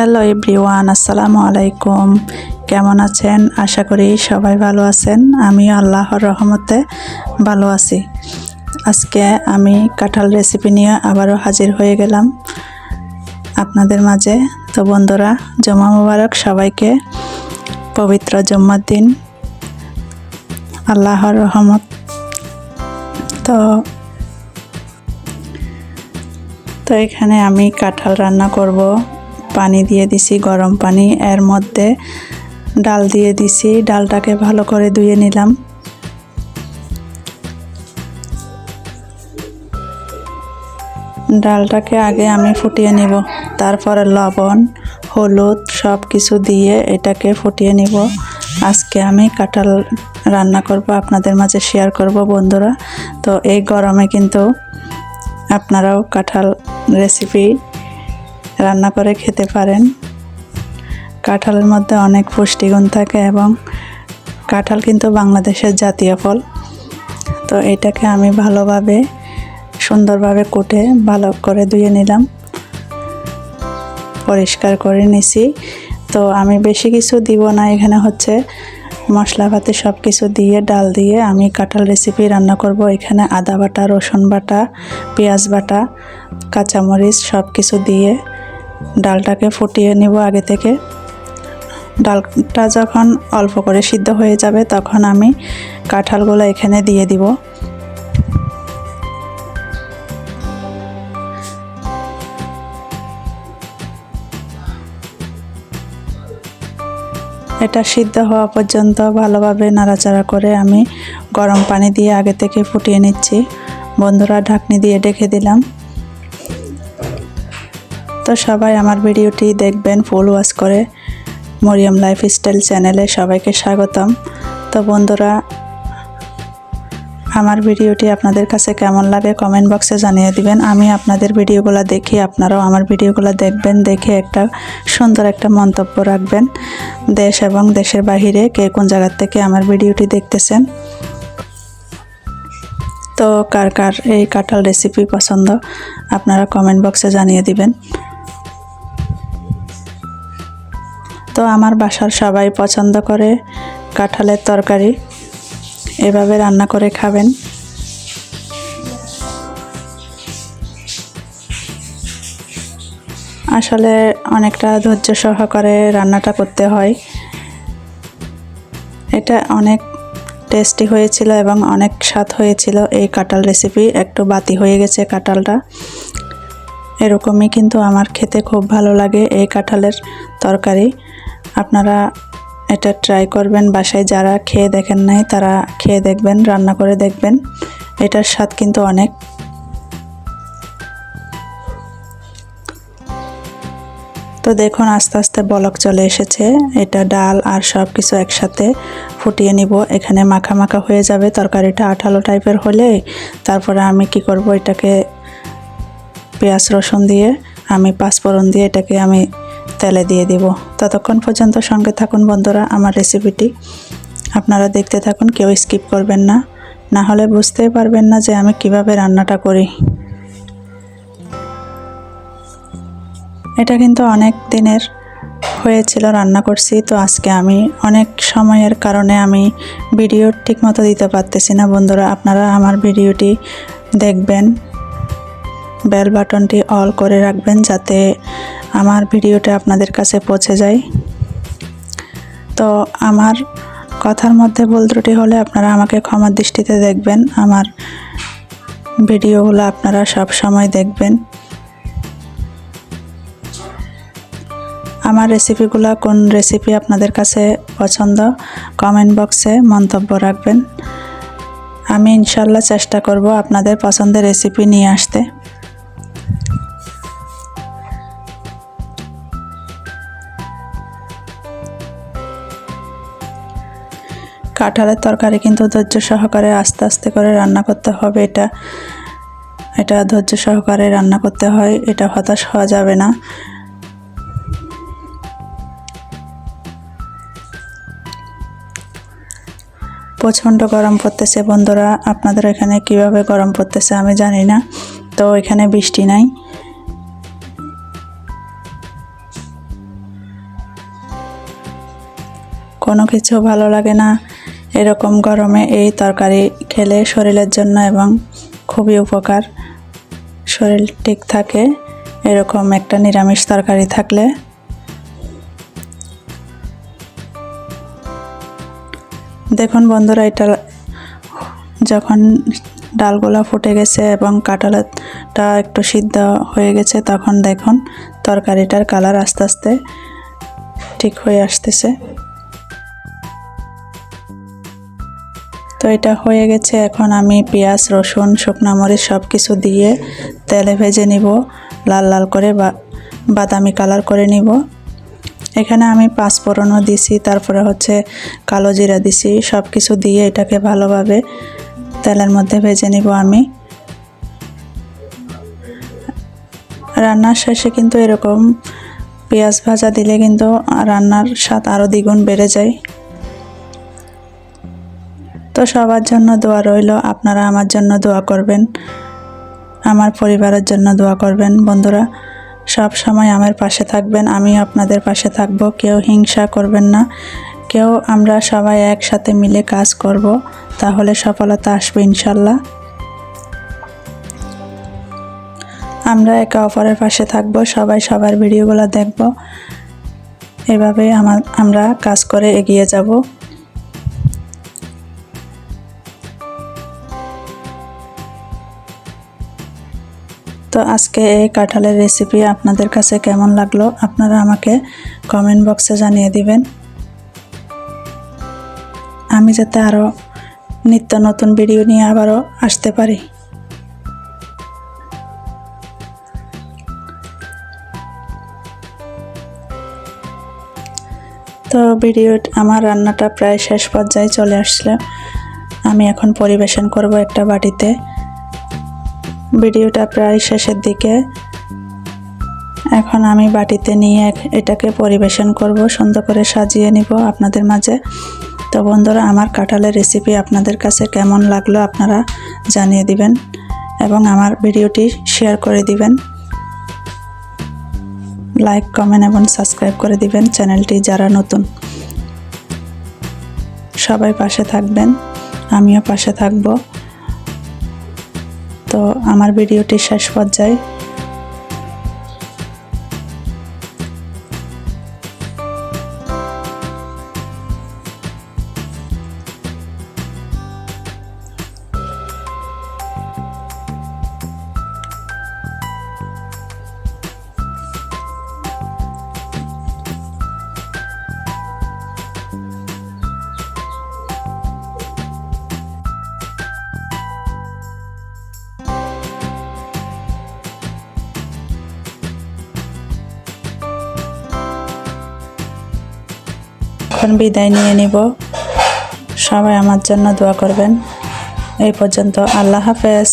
Hello everyone, আসসালামু আলাইকুম। কেমন আছেন? আশা করি সবাই ভালো আছেন। আমিও আল্লাহর রহমতে ভালো আছি। আজকে আমি কাঁঠাল রেসিপি নিয়ে আবারও হাজির হয়ে গেলাম। আপনাদের মাঝে। তো বন্ধুরা জমা মুবারক সবাইকে পবিত্র জম্মার দিন। আল্লাহর রহমত। তো তো এখানে আমি কাঁঠাল রান্না করব। পানি দিয়ে দিছি, গরম পানি। এর মধ্যে ডাল দিয়ে দিছি। ডালটাকে ভালো করে ধুয়ে নিলাম। ডালটাকে আগে আমি ফুটিয়ে নিব। তারপরে লবণ, হলুদ সব কিছু দিয়ে এটাকে ফুটিয়ে নিব। আজকে আমি কাঁঠাল রান্না করব, আপনাদের মাঝে শেয়ার করব বন্ধুরা। তো এই গরমে কিন্তু আপনারাও কাঁঠাল রেসিপি রান্না করে খেতে পারেন। কাঁঠালের মধ্যে অনেক পুষ্টিগুণ থাকে এবং কাঁঠাল কিন্তু বাংলাদেশের জাতীয় ফল। তো এটাকে আমি ভালোভাবে, সুন্দরভাবে কুটে ভালো করে ধুয়ে নিলাম। পরিষ্কার করে নিছি। তো আমি বেশি কিছু দিব না, এখানে হচ্ছে মশলাপাতি সব কিছু দিয়ে, ডাল দিয়ে আমি কাঁঠাল রেসিপি রান্না করব। এখানে আদা বাটা, রসুন বাটা, পেঁয়াজ বাটা, কাঁচামরিচ সব কিছু দিয়ে ডালটাকে ফুটিয়ে নিব আগে থেকে। ডালটা যখন অল্প করে সিদ্ধ হয়ে যাবে, তখন আমি কাঁঠালগুলো এখানে দিয়ে দিব। এটা সিদ্ধ হওয়া পর্যন্ত ভালোভাবে নাড়াচাড়া করে আমি গরম পানি দিয়ে আগে থেকে ফুটিয়ে নিচ্ছি। বন্ধুরা, ঢাকনি দিয়ে ডেকে দিলাম। তো সবাই আমার ভিডিওটি দেখবেন ফুল ওয়াশ করে মরিয়াম লাইফস্টাইল চ্যানেলে সবাইকে স্বাগতম। তো বন্ধুরা, আমার ভিডিওটি আপনাদের কাছে কেমন লাগে কমেন্ট বক্সে জানিয়ে দিবেন। আমি আপনাদের ভিডিওগুলো দেখি, আপনারাও আমার ভিডিওগুলো দেখবেন, দেখে একটা সুন্দর একটা মন্তব্য রাখবেন। দেশ এবং দেশের বাহিরে কে কোন জায়গার থেকে আমার ভিডিওটি দেখতেছেন? তো কার কার এই কাঁঠাল রেসিপি পছন্দ, আপনারা কমেন্ট বক্সে জানিয়ে দিবেন। তো আমার বাসার সবাই পছন্দ করে কাঁঠালের তরকারি। এভাবে রান্না করে খাবেন। আসলে অনেকটা ধৈর্য সহকারে রান্নাটা করতে হয়। এটা অনেক টেস্টি হয়েছিল এবং অনেক স্বাদ হয়েছিল। এই কাঁঠাল রেসিপি একটু বাতি হয়ে গেছে কাঁঠালটা। এরকমই কিন্তু আমার খেতে খুব ভালো লাগে এই কাঁঠালের তরকারি। আপনারা এটা ট্রাই করবেন। বাসায় যারা খেয়ে দেখেন নাই, তারা খেয়ে দেখবেন, রান্না করে দেখবেন। এটার স্বাদ কিন্তু অনেক। তো দেখুন, আস্তে আস্তে বলক চলে এসেছে। এটা ডাল আর সব কিছু একসাথে ফুটিয়ে নিব। এখানে মাখা মাখা হয়ে যাবে। তরকারিটা আঠালো টাইপের হলে তারপরে আমি কি করব? এটাকে পেঁয়াজ রসুন দিয়ে, আমি পাঁচফোড়ন দিয়ে এটাকে আমি তেলে দিয়ে দিব। ততক্ষণ পর্যন্ত সঙ্গে থাকুন বন্ধুরা আমার রেসিপিটি আপনারা দেখতে থাকুন, কেউ স্কিপ করবেন না। না হলে বুঝতেই পারবেন না যে আমি কীভাবে রান্নাটা করি। এটা কিন্তু অনেক দিনের হয়েছিল, রান্না করছি। তো আজকে আমি অনেক সময়ের কারণে আমি ভিডিও ঠিকমতো দিতে পারতেছি না বন্ধুরা। আপনারা আমার ভিডিওটি দেখবেন। বেল বাটনটি অল করে রাখবেন যাতে আমার ভিডিওটা আপনাদের কাছে পৌঁছে যায়। তো আমার কথার মধ্যে ভুল ত্রুটি হলে আপনারা আমাকে ক্ষমার দৃষ্টিতে দেখবেন। আমার ভিডিওগুলো আপনারা সব সময় দেখবেন। আমার রেসিপিগুলো কোন রেসিপি আপনাদের কাছে পছন্দ? কমেন্ট বক্সে মন্তব্য রাখবেন। আমি ইনশাল্লাহ চেষ্টা করব আপনাদের পছন্দের রেসিপি নিয়ে আসতে। কাঁঠালের তরকারি কিন্তু ধৈর্য সহকারে আস্তে আস্তে করে রান্না করতে হবে। এটা এটা ধৈর্য সহকারে রান্না করতে হয়। এটা হতাশ হওয়া যাবে না। প্রচণ্ড গরম পড়তেছে বন্ধুরা। আপনাদের এখানে কীভাবে গরম পড়তেছে আমি জানি না। তো এখানে বৃষ্টি নাই। কোনো কিছু ভালো লাগে না। এরকম গরমে এই তরকারি খেলে শরীরের জন্য এবং খুবই উপকার। শরীর ঠিক থাকে, এরকম একটা নিরামিষ তরকারি থাকলে। দেখুন বন্ধুরা, এটা যখন ডালগুলা ফুটে গেছে এবং কাঁঠালটা একটু সিদ্ধ হয়ে গেছে, তখন দেখুন তরকারিটার কালার আস্তে আস্তে ঠিক হয়ে আসতেছে। তো এটা হয়ে গেছে, এখন আমি পেঁয়াজ, রসুন, শুকনা মরিচ সব কিছু দিয়ে তেলে ভেজে নিব। লাল লাল করে বা, বাদামি কালার করে নিব। এখানে আমি পাঁচফোড়নও দিছি, তারপরে হচ্ছে কালো জিরা দিছি সব কিছু দিয়ে এটাকে ভালোভাবে তেলের মধ্যে ভেজে নিব আমি। রান্নার শেষে কিন্তু এরকম পেঁয়াজ ভাজা দিলে কিন্তু রান্নার স্বাদ আরও দ্বিগুণ বেড়ে যায়। তো সবার জন্য দোয়া রইল। আপনারা আমার জন্য দোয়া করবেন। আমার পরিবারের জন্য দোয়া করবেন, বন্ধুরা। সব সময় আমার পাশে থাকবেন আমি আপনাদের পাশে থাকব। কেউ হিংসা করবেন না। কেউ আমরা সবাই একসাথে মিলে কাজ করব, তাহলে সফলতা আসবে ইনশাল্লাহ। আমরা একে অপরের পাশে থাকব, সবাই সবার ভিডিওগুলো দেখব। এভাবে আমার আমরা কাজ করে এগিয়ে যাব। তো আজকে এই কাঁঠালের রেসিপি আপনাদের কাছে কেমন লাগল আপনারা আমাকে কমেন্ট বক্সে জানিয়ে দিবেন। আমি যাতে আরও নিত্য নতুন ভিডিও নিয়ে আবারও আসতে পারি। তো ভিডিও আমার রান্নাটা প্রায় শেষ পর্যায়ে চলে আসলো। আমি এখন পরিবেশন করব একটা বাটিতে। ভিডিওটা প্রায় শেষের দিকে। এখন আমি বাটিতে নিয়ে এটাকে পরিবেশন করব, সুন্দর করে সাজিয়ে নিব আপনাদের মাঝে। তো বন্ধুরা, আমার কাঁঠালের রেসিপি আপনাদের কাছে কেমন লাগল আপনারা জানিয়ে দিবেন এবং আমার ভিডিওটি শেয়ার করে দিবেন। লাইক কমেন্ট এবং সাবস্ক্রাইব করে দিবেন চ্যানেলটি যারা নতুন। সবাই পাশে থাকবেন, আমিও পাশে থাকব। তো আমার ভিডিওটি শেষ পর্যায়ে এখন বিদায় নিয়ে নিব। সবাই আমার জন্য দোয়া করবেন। এই পর্যন্ত আল্লাহ হাফেজ।